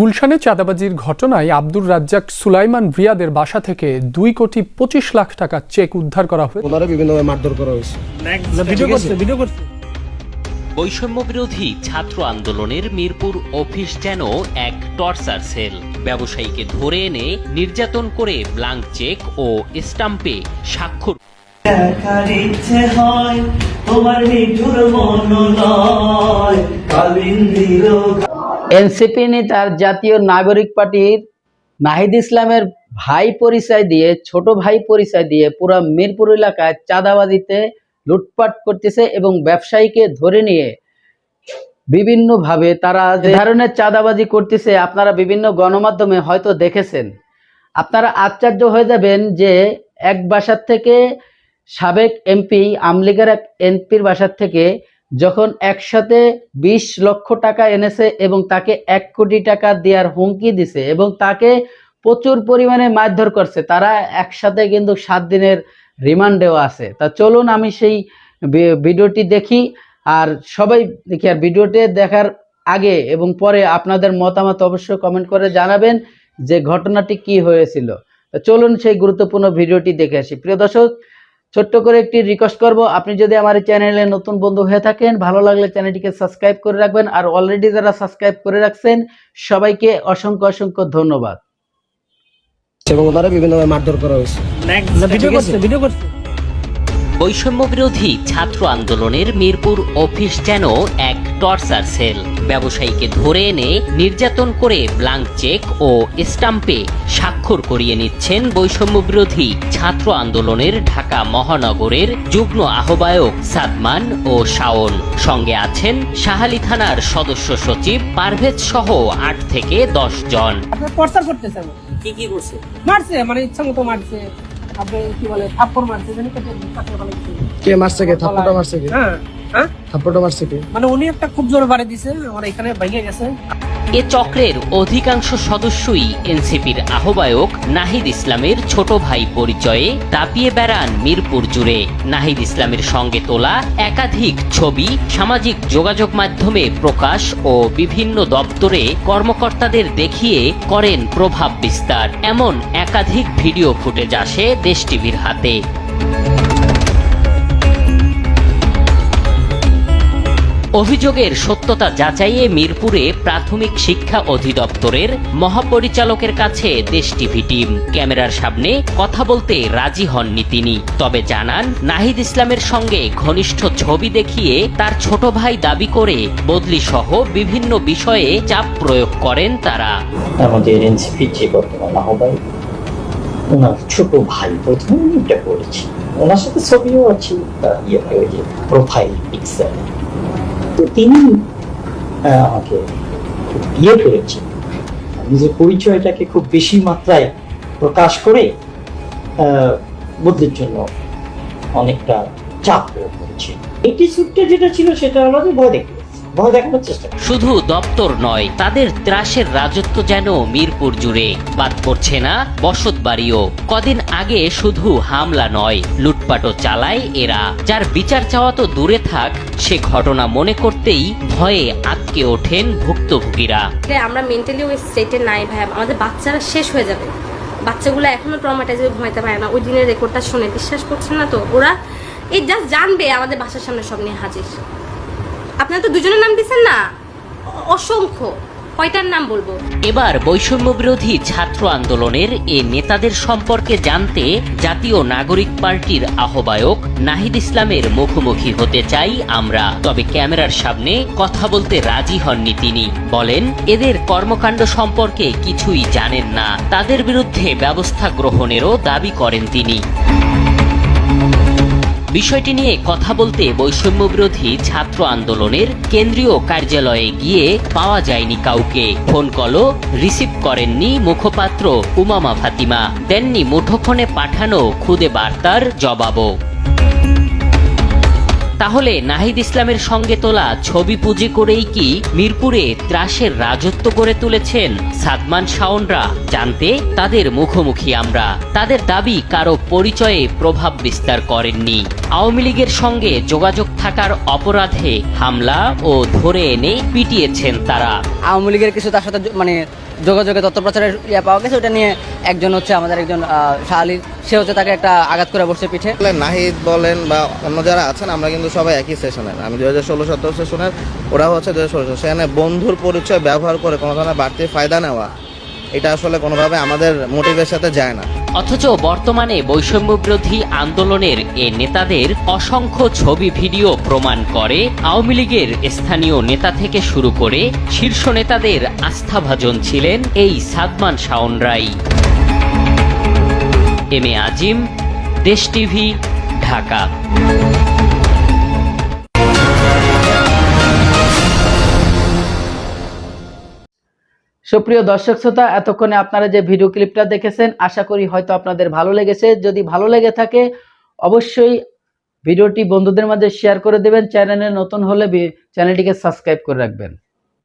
গুলশানে চাঁদাবাজির ঘটনায় আব্দুর রাজ্জাক সুলাইমান রিয়াদের বাসা থেকে দুই কোটি পঁচিশ লাখ টাকা চেক উদ্ধার করা হয়েছে। ওনারা বিভিন্নভাবে মারধর করা হয়েছে। ভিডিও করছে ভিডিও করছে। বৈষম্য বিরোধী ছাত্র আন্দোলনের মিরপুর অফিস যেন এক টর্চার সেল। ব্যবসায়ীকে ধরে এনে নির্যাতন করে ব্লাঙ্ক চেক ও স্টাম্পে স্বাক্ষর। দেখার ইচ্ছে হয় তোমার নিঠুর এনসিপি নেতার জাতীয় নাগরিক পার্টির নাহিদ ইসলামের ভাই পরিচয় দিয়ে, ছোট ভাই পরিচয় দিয়ে পুরো মিরপুর এলাকায় চাঁদাবাজিতে লুটপাট করতেছে এবং ব্যবসায়ীকে ধরে নিয়ে বিভিন্নভাবে তারা যে ধরনের চাঁদাবাজি করতেছে আপনারা বিভিন্ন গণমাধ্যমে হয়তো দেখেছেন। আপনারা আশ্চর্য হয়ে যাবেন যে এক বাসার থেকে সাবেক এমপি আমলিগের এক এমপির বাসার থেকে যখন একসাথে বিশ লক্ষ টাকা এনেছে এবং তাকে এক কোটি টাকা দেওয়ার হুমকি দিছে এবং তাকে প্রচুর পরিমাণে মারধর করছে, তারা একসাথে কিন্তু সাত দিনের রিমান্ডেও আছে। তা চলুন আমি সেই ভিডিওটি দেখি আর সবাই দেখি, আর ভিডিওটি দেখার আগে এবং পরে আপনাদের মতামত অবশ্যই কমেন্ট করে জানাবেন যে ঘটনাটি কি হয়েছিল। চলুন সেই গুরুত্বপূর্ণ ভিডিওটি দেখে আসি। প্রিয় দর্শক ছোট্ট করে একটি রিকোয়েস্ট করব। আপনি যদি আমার এই চ্যানেলে নতুন বন্ধু হয়ে থাকেন ভালো লাগলে চ্যানেলটিকে সাবস্ক্রাইব করে রাখবেন। আর অলরেডি যারা সাবস্ক্রাইব করে রাখছেন সবাইকে অসংখ্য অসংখ্য ধন্যবাদ। এবং তারা বিভিন্নভাবে মারধর করা হয়েছে। ভিডিও করছে ভিডিও করছে। বৈষম্য বিরোধী ছাত্র আন্দোলনের মিরপুর অফিস যেন এক টর্চার সেল। ব্যবসায়ীকে ধরে এনে নির্যাতন করে ব্লাঙ্ক চেক ও স্টাম্পে স্বাক্ষর করিয়ে নিচ্ছেন বৈষম্য বিরোধী ছাত্র আন্দোলনের ঢাকা মহানগরের যুগ্ম আহ্বায়ক সাদমান ও শাওন। সঙ্গে আছেন শাহালি থানার সদস্য সচিব পারভেজ সহ আট থেকে দশ জন। টর্চার করতেছে কি কি করছে? মারছে মানে ইচ্ছা মতো মারছে। আপনি কি বলে থাপ্পড় মারছে জানি। কে মারছে কে। থাপ্পড়টা মারছে কে? হ্যাঁ হ্যাঁ? থাপ্পড়টা মারছে কে? মানে উনি একটা খুব জোর বাড়ি দিছে আমার এখানে ভেঙে গেছে। এ চক্রের অধিকাংশ সদস্যই এনসিপির আহ্বায়ক নাহিদ ইসলামের ছোট ভাই পরিচয়ে দাপিয়ে বেড়ান মিরপুর জুড়ে। নাহিদ ইসলামের সঙ্গে তোলা একাধিক ছবি, সামাজিক যোগাযোগ মাধ্যমে প্রকাশ ও বিভিন্ন দপ্তরে কর্মকর্তাদের দেখিয়ে করেন প্রভাব বিস্তার। এমন একাধিক ভিডিও ফুটেজ আসে দেশ টিভির হাতে। অভিযোগের সত্যতা যাচাইয়ে মিরপুরে প্রাথমিক শিক্ষা অধিদপ্তরের মহাপরিচালকের কাছে দেশ টিভি টিম। ক্যামেরার সামনে কথা বলতে রাজি হননি তিনি। তবে জানান, নাহিদ ইসলামের সঙ্গে ঘনিষ্ঠ ছবি দেখিয়ে তার ছোট ভাই দাবি করে বদলি সহ বিভিন্ন বিষয়ে চাপ প্রয়োগ করেন তারা। আমাদের এনসিপির যে বর্তমান আহ্বায়ক, ওনার ছোট ভাই প্রথমে করেছে। ওনার সাথে ছবিও আছে ইয়ে প্রোফাইল পিকচার তো তিনি আমাকে ইয়ে করেছেন। নিজের পরিচয়টাকে খুব বেশি মাত্রায় প্রকাশ করে আহ, বদলের জন্য অনেকটা চাপ প্রয়োগ করেছে। একটি সূত্রে যেটা ছিল সেটা আমাদের ভয় দেখতে। ভয় দেখানোর চেষ্টা শুধু দপ্তর নয় তাদের ত্রাসের রাজত্ব যেন মিরপুর জুড়ে। বাদ পড়ছে না বসত বাড়িও। কদিন আগে শুধু হামলা নয় লুটপাটও চালায় এরা। যার বিচার চাওয়া তো দূরে থাক সে ঘটনা মনে করতেই ভয়ে আটকে ওঠেন ভুক্তভোগীরা। আমরা মেন্টালি ওই স্টেটে নাই ভাই আমাদের বাচ্চারা শেষ হয়ে যাবে। বাচ্চাগুলো এখনও ট্রমাটাইজ হয়ে ঘুমাইতে পারে না। ওই দিনের রেকর্ডটা শুনে বিশ্বাস করছে না তো? ওরা এই জাস্ট জানবে আমাদের বাসার সামনে সব নিয়ে হাজির। আপনারা তো দুজনের নাম দিচ্ছেন না? অসংখ্য। কয়টার নাম বলব? এবার বৈষম্য বিরোধী ছাত্র আন্দোলনের এ নেতাদের সম্পর্কে জানতে জাতীয় নাগরিক পার্টির আহ্বায়ক নাহিদ ইসলামের মুখোমুখি হতে চাই আমরা। তবে ক্যামেরার সামনে কথা বলতে রাজি হননি তিনি। বলেন, এদের কর্মকাণ্ড সম্পর্কে কিছুই জানেন না। তাদের বিরুদ্ধে ব্যবস্থা গ্রহণেরও দাবি করেন তিনি। বিষয়টি নিয়ে কথা বলতে বৈষম্যবিরোধী ছাত্র আন্দোলনের কেন্দ্রীয় কার্যালয়ে গিয়ে পাওয়া যায়নি কাউকে। ফোন কলও রিসিভ করেননি মুখপাত্র উমামা ফাতিমা। দেননি মুঠোফোনে পাঠানো খুদে বার্তার জবাবও। তাহলে নাহিদ ইসলামের সঙ্গে তোলা ছবি পুঁজি করেই কি মিরপুরে ত্রাসের রাজত্ব গড়ে তুলেছেন সাদমান শাওনরা? জানতে তাদের মুখোমুখি আমরা। তাদের দাবি কারও পরিচয়ে প্রভাব বিস্তার করেননি। আওয়ামী লীগের সঙ্গে যোগাযোগ থাকার অপরাধে হামলা ও ধরে এনে পিটিয়েছেন তারা। আওয়ামী লীগের কিছু তার সাথে মানে যোগাযোগে তথ্য প্রচারের ইয়ে পাওয়া গেছে, ওটা নিয়ে একজন হচ্ছে আমাদের একজন শাহ আলী সে হচ্ছে তাকে একটা আঘাত করে বসছে পিঠে। নাহিদ বলেন বা অন্য যারা আছেন, আমরা কিন্তু সবাই একই সেশনের আমি দু হাজার ষোলো, সতেরো সেশনের ওরা হচ্ছে দু হাজার ষোলো সেখানে বন্ধুর পরিচয় ব্যবহার করে কোনো ধরনের বাড়তি ফায়দা নেওয়া। এটা আসলে কোনোভাবে আমাদের মোটিভের সাথে যায় না। অথচ বর্তমানে বৈষম্য বিরোধী আন্দোলনের এ নেতাদের অসংখ্য ছবি, ভিডিও প্রমাণ করে আওয়ামী লীগের স্থানীয় নেতা থেকে শুরু করে শীর্ষ নেতাদের আস্থাভাজন ছিলেন এই Sadman শাওনরাই M A Azim, Desh TV, Dhaka. সুপ্রিয় দর্শক শ্রোতা, এতক্ষণে আপনারা যে ভিডিও ক্লিপটা দেখেছেন, আশা করি হয়তো আপনাদের ভালো লেগেছে। যদি ভালো লেগে থাকে, অবশ্যই ভিডিওটি বন্ধুদের মাঝে শেয়ার করে দেবেন। চ্যানেলে নতুন হলে চ্যানেলটিকে সাবস্ক্রাইব করে রাখবেন।